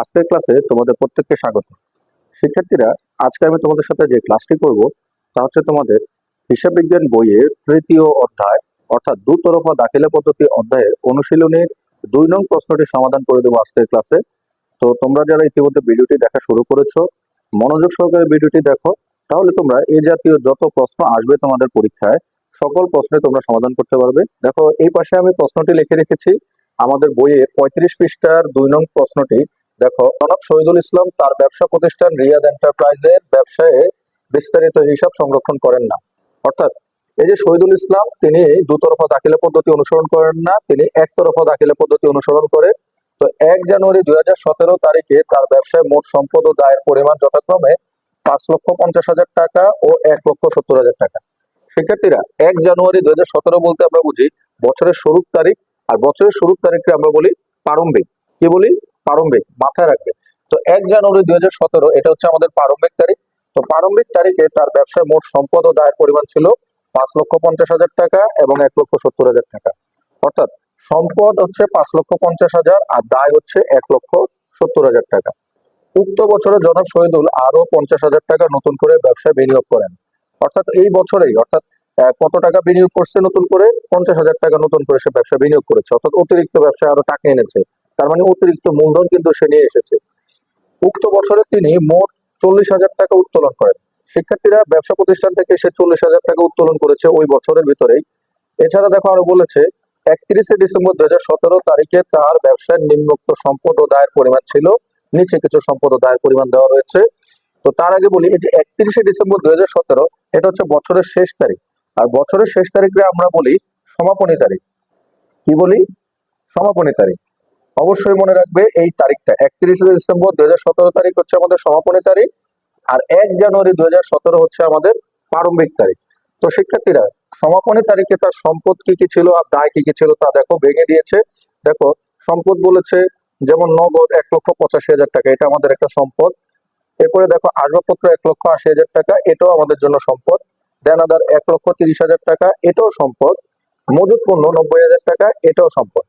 আজকের ক্লাসে তোমাদের প্রত্যেককে স্বাগত। শিক্ষার্থীরা, আজকে আমি তোমাদের সাথে যে ক্লাসটি করব, তা হচ্ছে তোমাদের হিসাব বিজ্ঞান বইয়ের তৃতীয় অধ্যায়, অর্থাৎ দুতরফা দাখিলা পদ্ধতি অধ্যায়ের অনুশীলনের দুই নং প্রশ্নটি সমাধান করে দেবো আজকের ক্লাসে তো তোমরা যারা ইতিমধ্যে ভিডিওটি দেখা শুরু করেছ, মনোযোগ সহকারে ভিডিওটি দেখো, তাহলে তোমরা এ জাতীয় যত প্রশ্ন আসবে তোমাদের পরীক্ষায়, সকল প্রশ্নে তোমরা সমাধান করতে পারবে। দেখো, এই পাশে আমি প্রশ্নটি লিখে রেখেছি। আমাদের বইয়ে পঁয়ত্রিশ পৃষ্ঠার দুই নং প্রশ্নটি দেখো, জনাব শহীদুল ইসলাম তার ব্যবসা প্রতিষ্ঠান রিয়াদ এন্টারপ্রাইজের ব্যবসায়ে বিস্তারিত হিসাব সংরক্ষণ করেন না। অর্থাৎ এই যে শহীদুল ইসলাম, তিনি দুতরফা দাখিলা পদ্ধতি অনুসরণ করেন না, তিনি একতরফা দাখিলা পদ্ধতি অনুসরণ করে। তো এক জানুয়ারি দুই তারিখে তার ব্যবসায় মোট সম্পদ ও দায়ের পরিমাণ যথাক্রমে পাঁচ লক্ষ পঞ্চাশ হাজার টাকা ও এক লক্ষ সত্তর হাজার টাকা। শিক্ষার্থীরা, এক জানুয়ারি দুই হাজার সতেরো বলতে আমরা বুঝি বছরের শুরুর তারিখ, আর বছরের শুরুর তারিখকে আমরা বলি প্রারম্ভিক। কি বলি? প্রারম্ভিক, মাথায় রাখবে। তো এক জানুয়ারি দুই হাজার এটা হচ্ছে আমাদের প্রারম্ভিক তারিখ। তো প্রারম্ভিক তারিখে তার ব্যবসায় মোট সম্পদ ও দায়ের পরিমাণ ছিল পাঁচ লক্ষ পঞ্চাশ হাজার টাকা এবং এক লক্ষ সত্তর হাজার টাকা। অর্থাৎ সম্পদ হচ্ছে পাঁচ লক্ষ পঞ্চাশ হাজার আর দায় হচ্ছে এক লক্ষ সত্তর হাজার টাকা। উক্ত বছরে জনাব শহীদুল আরও পঞ্চাশ হাজার টাকা নতুন করে ব্যবসায় বিনিয়োগ করেন। অর্থাৎ এই বছরেই, অর্থাৎ কত টাকা বিনিয়োগ করছে নতুন করে? পঞ্চাশ হাজার টাকা নতুন করে সে ব্যবসা বিনিয়োগ করেছে। অর্থাৎ অতিরিক্ত ব্যবসায় আরও টাকা এনেছে। তার মানে অতিরিক্ত মূলধন কিন্তু সে নিয়ে এসেছে। উক্ত বছরে তিনি মোট চল্লিশ হাজার টাকা উত্তোলন করেন। শিক্ষার্থীরা ব্যবসা প্রতিষ্ঠান থেকে সে চল্লিশ হাজার টাকা উত্তোলন করেছে ওই বছরের ভিতরেই। এছাড়া দেখো আরও বলেছে, একত্রিশে ডিসেম্বর দুই হাজার সতেরো তারিখে তার ব্যবসায় নিম্নোক্ত সম্পদ ও দায়ের পরিমাণ ছিল। নিচে কিছু সম্পদ ও দায়ের পরিমাণ দেওয়া রয়েছে তো তার আগে বলি, এই যে একত্রিশে ডিসেম্বর দুই হাজার সতেরো, এটা হচ্ছে বছরের শেষ তারিখ। আর বছরের শেষ তারিখে আমরা বলি সমাপনী তারিখ। কি বলি? সমাপনী তারিখ। অবশ্যই মনে রাখবে, এই তারিখটা একত্রিশে ডিসেম্বর দুই তারিখ হচ্ছে আমাদের সমাপনী তারিখ, আর এক জানুয়ারি দুই হাজার সতেরো হচ্ছে আমাদের প্রারম্ভিক তারিখ। তো শিক্ষার্থীরা, সমাপনী তারিখে তার সম্পদ কি কি ছিল আর দায় কি কি ছিল তা দেখো, ভেঙে দিয়েছে। দেখো, সম্পদ বলেছে যেমন নগদ এক লক্ষ পঁচাশি হাজার টাকা, এটা আমাদের একটা সম্পদ। এরপরে দেখো, আসবাবপত্র এক লক্ষ আশি হাজার টাকা, এটাও আমাদের জন্য সম্পদ। দেনাদার এক লক্ষ তিরিশ হাজার টাকা, এটাও সম্পদ। মজুত পণ্য নব্বই হাজার টাকা, এটাও সম্পদ।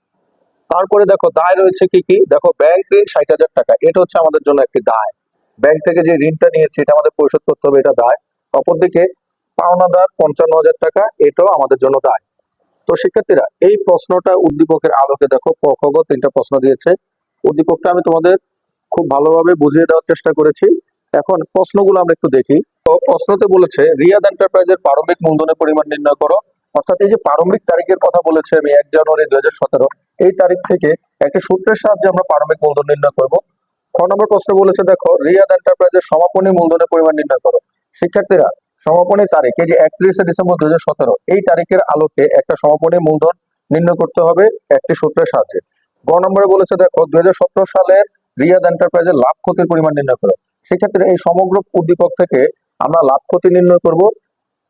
তারপরে দেখো, দায় রয়েছে কি কি? দেখো ব্যাংক ঋণ ষাট হাজার টাকা, এটা হচ্ছে আমাদের জন্য একটি দায়। ব্যাংক থেকে যে ঋণটা নিয়েছে, এটা আমাদের পরিশোধ করতে হবে, এটা দায়। অপরদিকে, পাওনাদার পঞ্চান্ন হাজার টাকা, এটাও আমাদের জন্য দায়। তো শিক্ষার্থীরা, এই প্রশ্নটা উদ্দীপকের আলোকে দেখো, ক তিনটা প্রশ্ন দিয়েছে। উদ্দীপকটা আমি তোমাদের খুব ভালোভাবে বুঝিয়ে দেওয়ার চেষ্টা করেছি। এখন প্রশ্নগুলো আমরা একটু দেখি। তো প্রশ্নতে বলেছে, রিয়াদ এন্টারপ্রাইজের প্রারম্ভিক মূলধনের পরিমাণ নির্ণয় করো। অর্থাৎ এই যে প্রারম্ভিক তারিখের কথা বলেছে আমি এক জানুয়ারি দুই হাজার সতেরো এই তারিখ থেকে একটা সূত্রের সাহায্যে আমরা প্রারম্ভিক মূলধন নির্ণয় করব। খ নম্বর প্রশ্ন বলেছে, দেখো, রিয়াদ এন্টারপ্রাইজের সমাপনী মূলধনের পরিমাণ নির্ণয় করো। শিক্ষার্থীরা, সমাপনী তারিখ, এই যে একত্রিশে ডিসেম্বর দুই হাজার সতেরো, এই তারিখের আলোকে একটা সমাপনী মূলধন নির্ণয় করতে হবে একটি সূত্রের সাহায্যে। গ নম্বরে বলেছে, দেখো, দুই হাজার সতেরো সালের রিয়াদ এন্টারপ্রাইজের লাভ ক্ষতির পরিমাণ নির্ণয় করো। সেক্ষেত্রে এই সমগ্র উদ্দীপক থেকে আমরা লাভ ক্ষতি নির্ণয় করব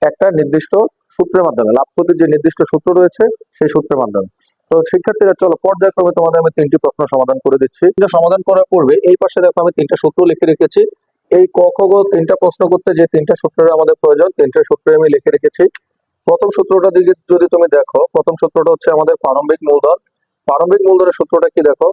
একটা নির্দিষ্ট সূত্রের মাধ্যমে। লাভ ক্ষতির যে নির্দিষ্ট সূত্র রয়েছে, সেই সূত্রের মাধ্যমে। তো শিক্ষার্থীরা, চলো পর্যায়ক্রমে তোমাদের আমি তিনটি প্রশ্ন সমাধান করে দিচ্ছি। এটা সমাধান করার পূর্বে এই পাশে দেখো আমি তিনটা সূত্র লিখে রেখেছি। এই ক খ গ তিনটা প্রশ্ন করতে যে তিনটা সূত্রের আমাদের প্রয়োজন, তিনটা সূত্র আমি লিখে রেখেছি। প্রথম সূত্রটা দিকে যদি তুমি দেখো, প্রথম সূত্রটা হচ্ছে আমাদের প্রারম্ভিক মূলধন। প্রারম্ভিক মূলধনের সূত্রটা কি দেখো?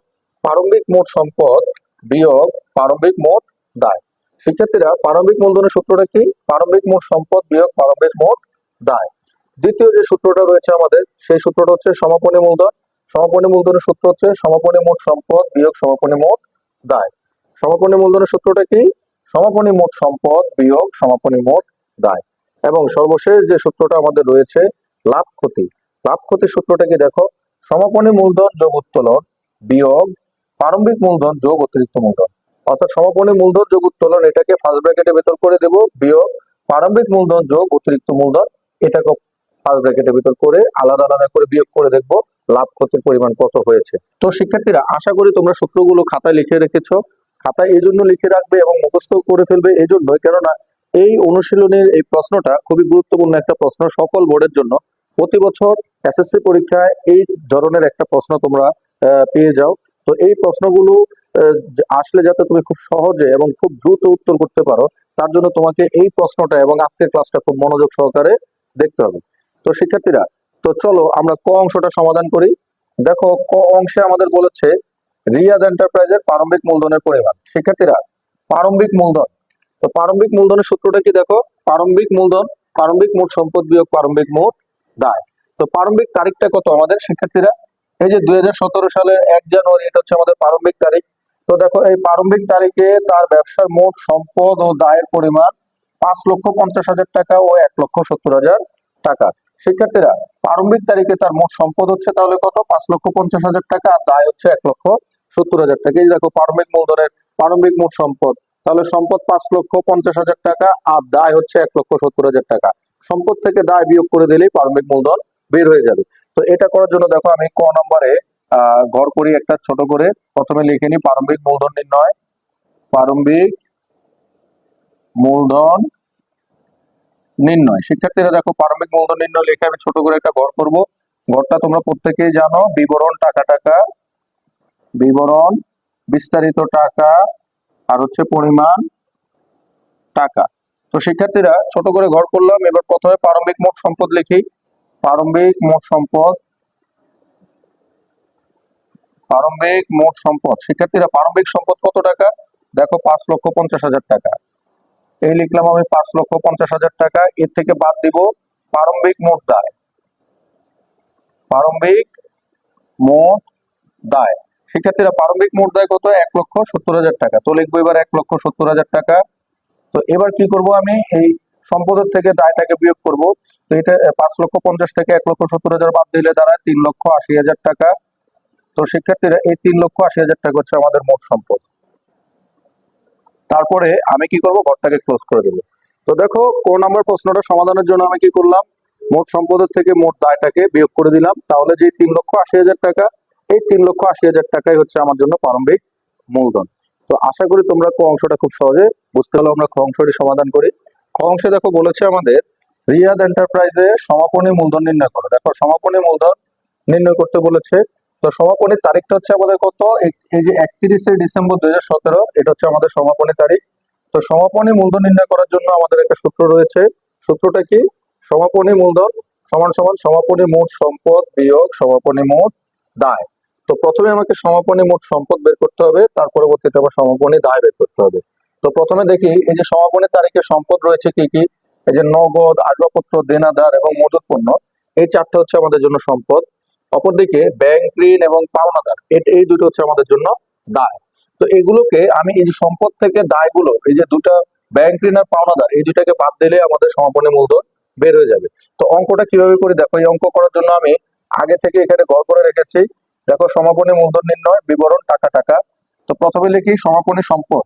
প্রারম্ভিক মোট সম্পদ বিয়োগ প্রারম্ভিক মোট দায়। শিক্ষার্থীরা, প্রারম্ভিক মূলধনের সূত্রটা কি? প্রারম্ভিক মোট সম্পদ বিয়োগ প্রারম্ভিক মোট দায়। দ্বিতীয় যে সূত্রটা রয়েছে আমাদের, সেই সূত্রটা হচ্ছে সমাপনী মূলধন। সমাপনী মূলধনের সূত্র হচ্ছে সমাপনী মোট সম্পদ বিয়োগ সমাপনী মোট দায়। সমাপনী মূলধনের সূত্রটা কি? সমাপনী মোট সম্পদ বিয়োগ সমাপনী মোট দায়। এবং সর্বশেষ যে সূত্রটা আমাদের রয়েছে, লাভ ক্ষতি। লাভ ক্ষতির সূত্রটা কি দেখো? সমাপনী মূলধন যোগ উত্তোলন বিয়োগ প্রারম্ভিক মূলধন যোগ অতিরিক্ত মূলধন। অর্থাৎ সমাপনী মূলধন যোগ উত্তোলন এটাকে ফার্স্ট ব্র্যাকেটে ভেতর করে দেব। বিয়োগ প্রারম্ভিক মূলধন যোগ অতিরিক্ত মূলধন এটাকে ফার্স্ট ব্র্যাকেটের ভিতর করে আলাদা আলাদা করে বিয়োগ করে দেখব লাভ ক্ষতির পরিমাণ কত হয়েছে। তো শিক্ষার্থীরা, আশা করি তোমরা সূত্রগুলো খাতায় লিখে রেখেছো। খাতায় এই জন্য লিখে রাখবে এবং মুখস্থ করে ফেলবে এই জন্য কেননা এই অনুশীলনের এই প্রশ্নটা খুবই গুরুত্বপূর্ণ একটা প্রশ্ন সকল বোর্ডের জন্য। প্রতি বছর এসএসসি পরীক্ষায় এই ধরনের একটা প্রশ্ন তোমরা পেয়ে যাও। তো এই প্রশ্নগুলো আসলে যাতে তুমি খুব সহজে এবং খুব দ্রুত উত্তর করতে পারো, তার জন্য তোমাকে এই প্রশ্নটা এবং আজকের ক্লাসটা খুব মনোযোগ সহকারে দেখতে হবে। তো শিক্ষার্থীরা, তো চলো আমরা ক অংশটা সমাধান করি। দেখো, ক অংশে আমাদের বলেছে, রিয়াদ এন্টারপ্রাইজের প্রারম্ভিক মূলধনের পরিমাণ। শিক্ষার্থীরা, প্রারম্ভিক মূলধন। তো প্রারম্ভিক মূলধনের সূত্রটা কি দেখো? প্রারম্ভিক মূলধন, প্রারম্ভিক মোট সম্পদ বিয়োগ প্রারম্ভিক মোট দায়। তো প্রারম্ভিক তারিখটা কত আমাদের শিক্ষার্থীরা? এই যে দুই হাজার সতেরো সালের এক জানুয়ারি, এটা হচ্ছে আমাদের প্রারম্ভিক তারিখ। তো দেখো, এই প্রারম্ভিক তারিখে তার ব্যবসার মোট সম্পদ ও দায়ের পরিমাণ পাঁচ লক্ষ পঞ্চাশ হাজার টাকা ও এক লক্ষ সত্তর হাজার টাকা। শিক্ষার্থীরা, প্রারম্ভিক তারিখে তার মোট সম্পদ হচ্ছে তাহলে কত? পাঁচ লক্ষ পঞ্চাশ হাজার টাকা, আর দায় হচ্ছে এক লক্ষ সত্তর হাজার টাকা। এই দেখো, প্রারম্ভিক মূলধনের প্রারম্ভিক মোট সম্পদ। তাহলে সম্পদ পাঁচ লক্ষ পঞ্চাশ হাজার টাকা, আর দায় হচ্ছে এক লক্ষ সত্তর হাজার টাকা। সম্পদ থেকে দায় বিয়োগ করে দিলেই প্রারম্ভিক মূলধন বের হয়ে যাবে। তো এটা করার জন্য দেখো, আমি ক নম্বরে আহ ঘর করি একটা ছোট করে। প্রথমে লিখে নিই প্রারম্ভিক মূলধন নির্ণয়। প্রারম্ভিক মূলধন নির্ণয়। শিক্ষার্থীরা দেখো, প্রারম্ভিক মূলধন নির্ণয় লিখে আমি ছোট করে একটা ঘর করব। ঘরটা তোমরা প্রত্যেকেই জানো, বিবরণ টাকা টাকা, বিবরণ, বিস্তারিত টাকা, আর হচ্ছে পরিমাণ টাকা। তো শিক্ষার্থীরা ছোট করে ঘর করলাম, এবার প্রথমে প্রারম্ভিক মোট সম্পদ লিখি। প্রারম্ভিক মোট সম্পদ, প্রারম্ভিক মোট সম্পদ। শিক্ষার্থীরা প্রারম্ভিক সম্পদ কত টাকা? দেখো, পাঁচ লক্ষ পঞ্চাশ হাজার টাকা। এই লিখলাম আমি পাঁচ লক্ষ পঞ্চাশ হাজার টাকা। এর থেকে বাদ দিব প্রারম্ভিক মোট দায়। প্রারম্ভিক মোট দায়। শিক্ষার্থীরা প্রারম্ভিক মোট দায় কত? এক লক্ষ সত্তর হাজার টাকা। তো লিখব এবার এক লক্ষ সত্তর হাজার টাকা। তো এবার কি করব আমি? এই সম্পদের থেকে দায়টাকে বিয়োগ করব। তো এটা পাঁচ লক্ষ পঞ্চাশ থেকে এক লক্ষ সত্তর হাজার বাদ দিলে দাঁড়ায় তিন লক্ষ আশি হাজার টাকা। তো শিক্ষার্থীরা এই তিন লক্ষ আশি হাজার টাকা হচ্ছে আমাদের মোট সম্পদ। তারপরে আমি কি করব? ঘরটাকে ক্লোজ করে দেবো। তো দেখো কোন নম্বর প্রশ্নটা সমাধানের জন্য আমি কি করলাম? মোট সম্পদের থেকে মোট দায়টাকে বিয়োগ করে দিলাম। তাহলে যে তিন লক্ষ আশি হাজার টাকা, এই তিন লক্ষ আশি হাজার টাকাই হচ্ছে আমার জন্য প্রারম্ভিক মূলধন। তো আশা করি তোমরা ক অংশটা খুব সহজে বুঝতে হলো আমরা খ অংশটি সমাধান করি। খ অংশে দেখো বলেছে আমাদের, রিয়াদ এন্টারপ্রাইজে সমাপনী মূলধন নির্ণয় করো। দেখো, সমাপনী মূলধন নির্ণয় করতে বলেছে তো সমাপনীর তারিখটা হচ্ছে আমাদের কত? এই- এই যে একত্রিশে ডিসেম্বর দুই হাজার সতেরো, এটা হচ্ছে আমাদের সমাপনী তারিখ। তো সমাপনী মূলধন নির্ণয় করার জন্য আমাদের একটা সূত্র রয়েছে। সূত্রটা কি? সমাপনী মূলধন সমান সমান সমাপনী মোট সম্পদ বিয়োগ সমাপনী মোট দায়। তো প্রথমে আমাকে সমাপনী মোট সম্পদ বের করতে হবে, তার পরবর্তীতে আবার সমাপনী দায় বের করতে হবে। তো প্রথমে দেখি, এই যে সমাপনী তারিখে সম্পদ রয়েছে কি কি? এই যে নগদ, আসবাবপত্র, দেনাদার এবং মজুত পণ্য, এই চারটে হচ্ছে আমাদের জন্য সম্পদ। অপরদিকে ব্যাংক, ঋণ এবং পাওনাদার এই দুটো হচ্ছে আমাদের জন্য দায়। তো এগুলোকে আমি এই যে সম্পদ থেকে দায়গুলো, এই যে দুটো ব্যাংক, ঋণ আর পাওনাদার এই দুটাকে বাদ দিলে আমাদের সমাপনী মূলধন বের হয়ে যাবে। তো অঙ্কটা কীভাবে করে? দেখো, এই অঙ্ক করার জন্য আমি আগে থেকে এখানে গড় করে রেখেছি। দেখো, সমাপনী মূলধন নির্ণয়, বিবরণ, টাকা টাকা। তো প্রথমে লিখি সমাপনী সম্পদ।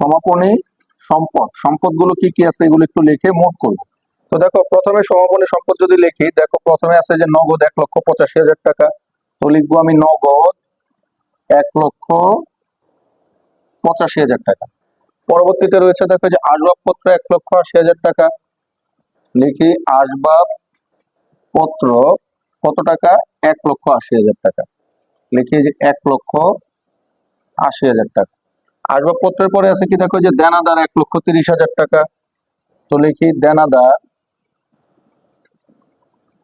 সমাপনী সম্পদ। সম্পদগুলো কি কি আছে এগুলো একটু লিখে মোট করব। তো দেখো, প্রথমে সমাপনী সম্পদ যদি লিখি, দেখো প্রথমে আছে যে নগদ এক লক্ষ পঁচাশি হাজার টাকা। তো লিখব আমি নগদ এক লক্ষ পঁচাশি হাজার টাকা। পরবর্তীতে রয়েছে দেখো যে আসবাবপত্র এক লক্ষ আশি হাজার টাকা। লিখি আসবাব পত্র কত টাকা? এক লক্ষ আশি হাজার টাকা। লিখি যে এক লক্ষ আশি হাজার টাকা। আসবাবপত্রের পরে আছে কি দেখো যে দেনাদার এক লক্ষ তিরিশ হাজার টাকা। তো লিখি দেনাদার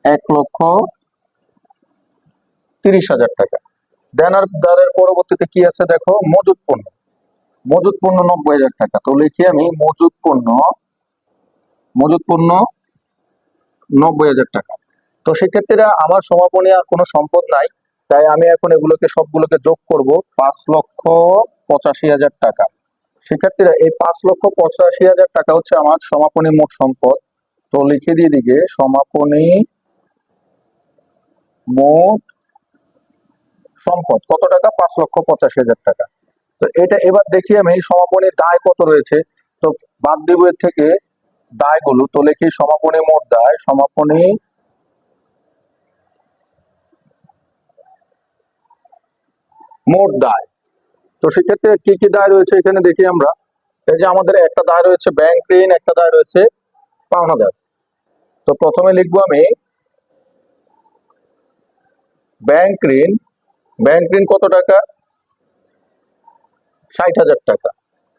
এক লক্ষ তিরিশ হাজার টাকা। দেনার দারের পরবর্তীতে কি আছে দেখো? মজুত পণ্য। মজুত পণ্য নব্বই হাজার টাকা। তো লিখি আমি, মজুত পণ্য মজুত পণ্য নব্বই হাজার টাকা। তো সেক্ষেত্রে আমার সমাপনী আর কোনো সম্পদ নাই। তাই আমি এখন এগুলোকে, সবগুলোকে যোগ করব পাঁচ লক্ষ পঁচাশি হাজার টাকা। শিক্ষার্থীরা এই পাঁচ লক্ষ পঁচাশি হাজার টাকা হচ্ছে আমার সমাপনী মোট সম্পদ। তো লিখে দিয়ে দিকে, সমাপনী মোট সম্পদ কত টাকা? পাঁচ লক্ষ পঁচাশি হাজার টাকা। তো এটা এবার দেখি আমি সমাপনী দায় কত রয়েছে? তো বাদ দিব এর থেকে দায়গুলো। তো লেখি সমাপনী মোট দায়, সমাপনী মোট দায়। তো সেক্ষেত্রে কি কি দায় রয়েছে এখানে দেখি আমরা। এই যে আমাদের একটা দায় রয়েছে ব্যাংক ঋণ, একটা দায় রয়েছে পাওনা পাওনাদার। তো প্রথমে লিখব আমি ব্যাংক ঋণ ব্যাংক ঋণ কত টাকা? ষাট হাজার টাকা।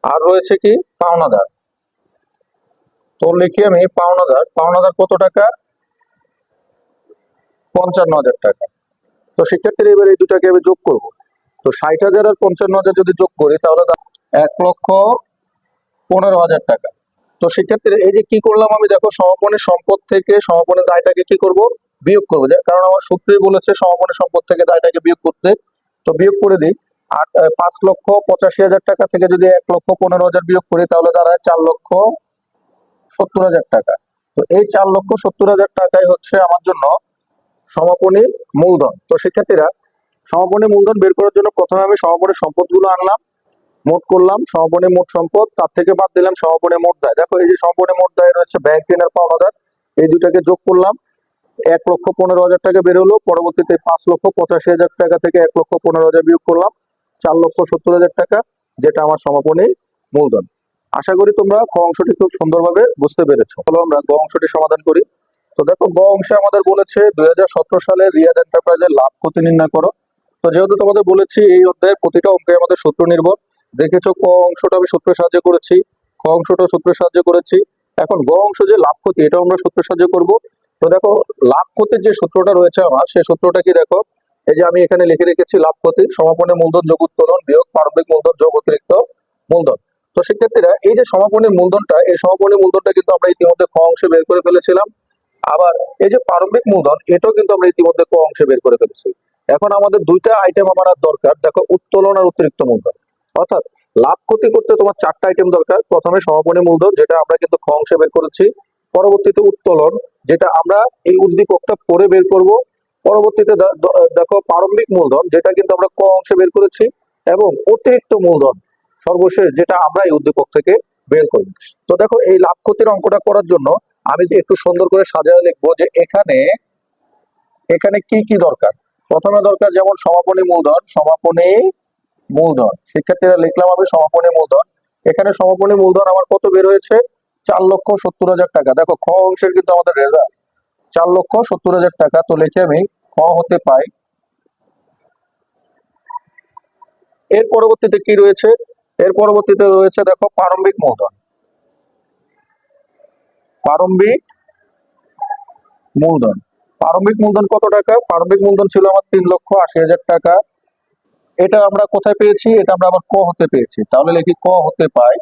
আর রয়েছে কি? পাওনাদার তো লিখি আমি পাওনাদার পাওনাদার কত টাকা? পঞ্চান্ন হাজার টাকা। তো শিক্ষার্থীরা এবার এই দুটাকে আমি যোগ করব। তো ষাট হাজার আর পঞ্চান্ন হাজার যদি যোগ করি, তাহলে এক লক্ষ পনেরো হাজার টাকা। তো শিক্ষার্থীরা এই যে কি করলাম আমি, দেখো সমাপনী সম্পদ থেকে সমাপনী দায়টাকে কি করব? বিয়োগ করব। কারণ আমার সূত্রেই বলেছে সমাপনী সম্পদ থেকে দায়টাকে বিয়োগ করতে। তো বিয়োগ করে দিই। আট পাঁচ লক্ষ পঁচাশি হাজার টাকা থেকে যদি এক লক্ষ পনেরো হাজার বিয়োগ করি, তাহলে দাঁড়ায় চার লক্ষ সত্তর হাজার টাকা। তো এই চার লক্ষ সত্তর হাজার টাকাই হচ্ছে আমার জন্য সমাপনী মূলধন। তো শিক্ষার্থীরা সমাপনী মূলধন বের করার জন্য প্রথমে আমি সমাপনী সম্পদগুলো আনলাম, মোট করলাম সমাপনী মোট সম্পদ, তার থেকে বাদ দিলাম সমাপনী মোট দায়। দেখো, এই যে সমাপনী মোট দায় রয়েছে ব্যাংক ঋণের পাওনাদার, এই দুটাকে যোগ করলাম। এক লক্ষ পনেরো হাজার টাকা বের হলো। পরবর্তীতে পাঁচ লক্ষ পঁচাশি হাজার টাকা থেকে এক লক্ষ পনেরো হাজার বিয়োগ করলাম। চার লক্ষ সত্তর হাজার টাকা, যেটা আমার সমাপনী মূলধন। আশা করি তোমরা ক অংশটি খুব সুন্দরভাবে বুঝতে পেরেছ। চলো আমরা গ অংশটি সমাধান করি। তো দেখো, গ অংশে আমাদের বলেছে দুই হাজার সতেরো সালে রিয়াদ এন্টারপ্রাইজের লাভ ক্ষতি নির্ণয় করো। তো যেহেতু তোমাদের বলেছি এই অধ্যায়ের প্রতিটা অঙ্কে আমাদের সূত্র নির্ভর, দেখেছ ক অংশটা আমি সূত্রের সাহায্যে করেছি ক অংশটা সূত্রের সাহায্যে করেছি। এখন গ অংশ যে লাভ ক্ষতি এটা আমরা সূত্রের সাহায্যে করব। তো দেখো, লাভ ক্ষতির যে সূত্রটা রয়েছে আমার, সেই সূত্রটা কি দেখো? এই যে আমি এখানে লিখে রেখেছি লাভ ক্ষতি, সমাপনী মূলধন যোগ উত্তোলন, বিয়োগ প্রারম্ভিক মূলধন যোগ অতিরিক্ত মূলধন। তো শিক্ষার্থীরা এই যে সমাপনী মূলধনটা, এই সমাপনী মূলধনটা কিন্তু আমরা ইতিমধ্যে ক অংশে বের করে ফেলেছিলাম। আবার এই যে প্রারম্ভিক মূলধন, এটাও কিন্তু আমরা ইতিমধ্যে ক অংশে বের করে ফেলেছি। এখন আমাদের দুইটা আইটেম আমার আর দরকার, দেখো, উত্তোলন আর অতিরিক্ত মূলধন। অর্থাৎ লাভ ক্ষতি করতে তোমার চারটা আইটেম দরকার। প্রথমে সমাপনী মূলধন, যেটা আমরা কিন্তু খ অংশে বের করেছি। পরবর্তীতে উত্তোলন, যেটা আমরা এই উদ্দীপকটা পরে বের করব। পরবর্তীতে দেখো প্রারম্ভিক মূলধন, যেটা কিন্তু আমরা ক অংশে বের করেছি, এবং অতিরিক্ত মূলধন, সর্বশেষ যেটা আমরা এই উদ্দীপক থেকে বের করব। তো দেখো এই লাভ ক্ষতির অঙ্কটা করার জন্য আমি যে একটু সুন্দর করে সাজায় লিখব যে এখানে এখানে কি কি দরকার? প্রথমে দরকার যেমন সমাপনী মূলধন সমাপনী মূলধন। শিক্ষার্থীরা লিখলাম আমি সমাপনী মূলধন। এখানে সমাপনী মূলধন আমার কত বের হয়েছে? চার লক্ষ সত্তর হাজার টাকা। দেখো, খ অংশের কিন্তু আমাদের রেজাল্ট চার লক্ষ সত্তর হাজার টাকা তো লিখে আমি খ হতে পাই। এর পরবর্তীতে কি রয়েছে? এর পরবর্তীতে রয়েছে, দেখো, প্রারম্ভিক মূলধন। প্রারম্ভিক মূলধন। প্রারম্ভিক মূলধন কত টাকা? প্রারম্ভিক মূলধন ছিল আমার তিন লক্ষ আশি হাজার টাকা। এটা আমরা কোথায় পেয়েছি? এটা আমরা আবার ক হতে পেয়েছি। তাহলে লিখি ক হতে পাই।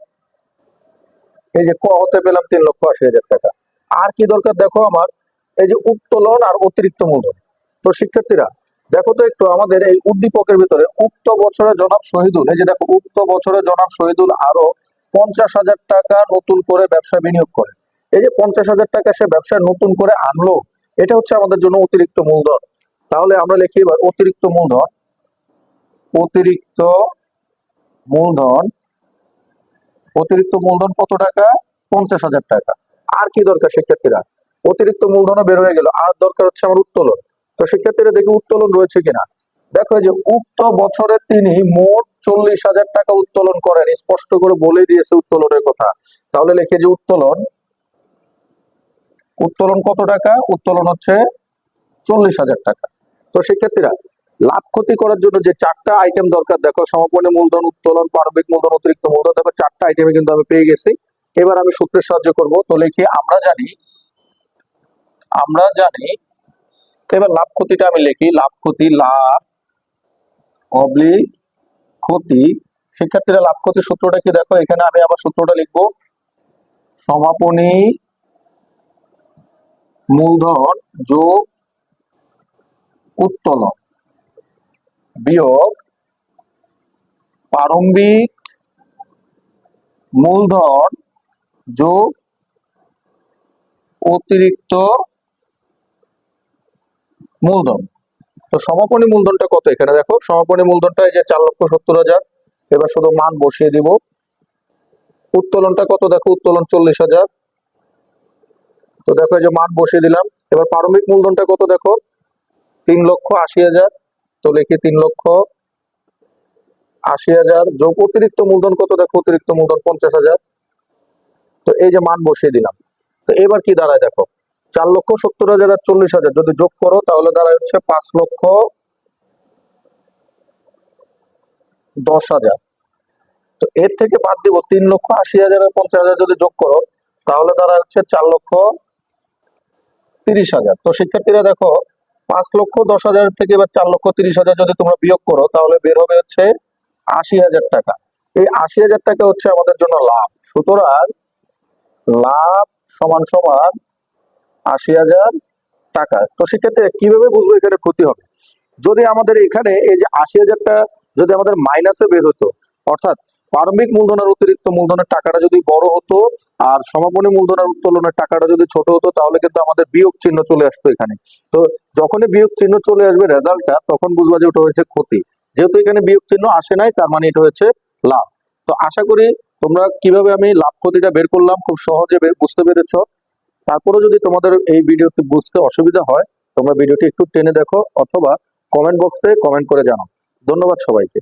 এই যে ক হতে পেলাম তিন লক্ষ আশি হাজার টাকা। আর কি দরকার দেখো আমার? এই যে উত্তোলন আর অতিরিক্ত মূলধন। তো শিক্ষার্থীরা, দেখো তো একটু আমাদের এই উদ্দীপকের ভিতরে, উক্ত বছরে জনাব শহীদুল, এই যে দেখো উক্ত বছরে জনাব শহীদুল আরও পঞ্চাশ হাজার টাকা নতুন করে ব্যবসা বিনিয়োগ করে। এই যে পঞ্চাশ হাজার টাকা সে ব্যবসা নতুন করে আনলো, এটা হচ্ছে আমাদের জন্য অতিরিক্ত মূলধন। তাহলে আমরা লিখি এবার অতিরিক্ত মূলধন। অতিরিক্ত মূলধন অতিরিক্ত মূলধন কত টাকা? পঞ্চাশ হাজার টাকা। আর কি দরকার শিক্ষার্থীরা? অতিরিক্ত মূলধনও বের হয়ে গেল। আর দরকার হচ্ছে আমার উত্তোলন। তো শিক্ষার্থীরা দেখি উত্তোলন রয়েছে কিনা? দেখো যে উক্ত বছরে তিনি মোট চল্লিশ হাজার টাকা উত্তোলন করেন। স্পষ্ট করে বলে দিয়েছে উত্তোলনের কথা। তাহলে লিখে যে উত্তোলন। উত্তোলন কত টাকা? উত্তোলন হচ্ছে চল্লিশ হাজার টাকা। তো শিক্ষার্থীরা লাভ ক্ষতি করার জন্য যে চারটা আইটেম দরকার, দেখো সমাপনী মূলধন, উত্তোলন পারবিক মূলধন, অতিরিক্ত মূলধন, দেখো চারটা আইটেমে কিন্তু আমি পেয়ে গেছি। এবার আমি সূত্রের সাহায্য করব। তো লিখি, আমরা জানি আমরা জানি, এবার লাভ ক্ষতিটা আমি লিখি। লাভ ক্ষতি, লাভ, অবলিক ক্ষতি। শিক্ষার্থীরা লাভ ক্ষতির সূত্রটা কি? দেখো, এখানে আমি আবার সূত্রটা লিখব। সমাপনী মূলধন যোগ উত্তোলন। বিয়োগ প্রারম্ভিক মূলধন যোগ অতিরিক্ত মূলধন। তো সমাপনী মূলধনটা কত এখানে দেখো? সমাপনী মূলধনটা এই যে চার লক্ষ সত্তর হাজার। এবার শুধু মান বসিয়ে দিব। উত্তোলনটা কত দেখো? উত্তোলন চল্লিশ হাজার। তো দেখো এই যে মান বসিয়ে দিলাম। এবার প্রারম্ভিক মূলধনটা কত দেখো? তিন লক্ষ আশি হাজার। তো লিখি তিন লক্ষ আশি হাজার। যোগ অতিরিক্ত মূলধন কত? দেখো, অতিরিক্ত মূলধন পঞ্চাশ হাজার। তো এই যে মান বসিয়ে দিলাম। তো এবার কি দাঁড়ায় দেখো? চার লক্ষ সত্তর হাজার আর চল্লিশ হাজার। যদি যোগ করো, তাহলে দাঁড়ায় হচ্ছে পাঁচ লক্ষ দশ হাজার। তো এর থেকে বাদ দিব তিন লক্ষ আশি হাজার আর পঞ্চাশ হাজার যদি যোগ করো, তাহলে দাঁড়ায় হচ্ছে চার লক্ষ তিরিশ হাজার। তো শিক্ষার্থীরা দেখো পাঁচ লক্ষ দশ হাজার থেকে বা চার লক্ষ তিরিশ হাজার যদি তোমরা বিয়োগ করো, তাহলে বের হবে হচ্ছে আশি হাজার টাকা। এই আশি হাজার টাকা হচ্ছে আমাদের জন্য লাভ। সুতরাং লাভ সমান সমান আশি হাজার টাকা। তো সেক্ষেত্রে কীভাবে বুঝব এখানে ক্ষতি হবে? যদি আমাদের এখানে এই যে আশি হাজারটা যদি আমাদের মাইনাসে বের হতো, অর্থাৎ প্রারম্ভিক মূলধনের অতিরিক্ত মূলধনের টাকাটা যদি বড় হতো আর সমাপনী মূলধনের উত্তোলনের টাকাটা যদি ছোট হতো, তাহলে কিন্তু আমাদের বিয়োগ চিহ্ন চলে আসতো এখানে। তো যখনই বিয়োগ চিহ্ন চলে আসবে রেজাল্টটা, তখন বুঝবা যে ওটা হয়েছে ক্ষতি। যেহেতু এখানে বিয়োগ চিহ্ন আসে নাই, তার মানে এটা হচ্ছে লাভ। তো আশা করি তোমরা কীভাবে আমি লাভ ক্ষতিটা বের করলাম খুব সহজে বুঝতে পেরেছ। তারপরে যদি তোমাদের এই ভিডিওতে বুঝতে অসুবিধা হয়, তোমরা ভিডিওটি একটু টেনে দেখো অথবা কমেন্ট বক্সে কমেন্ট করে জানাও। ধন্যবাদ সবাইকে।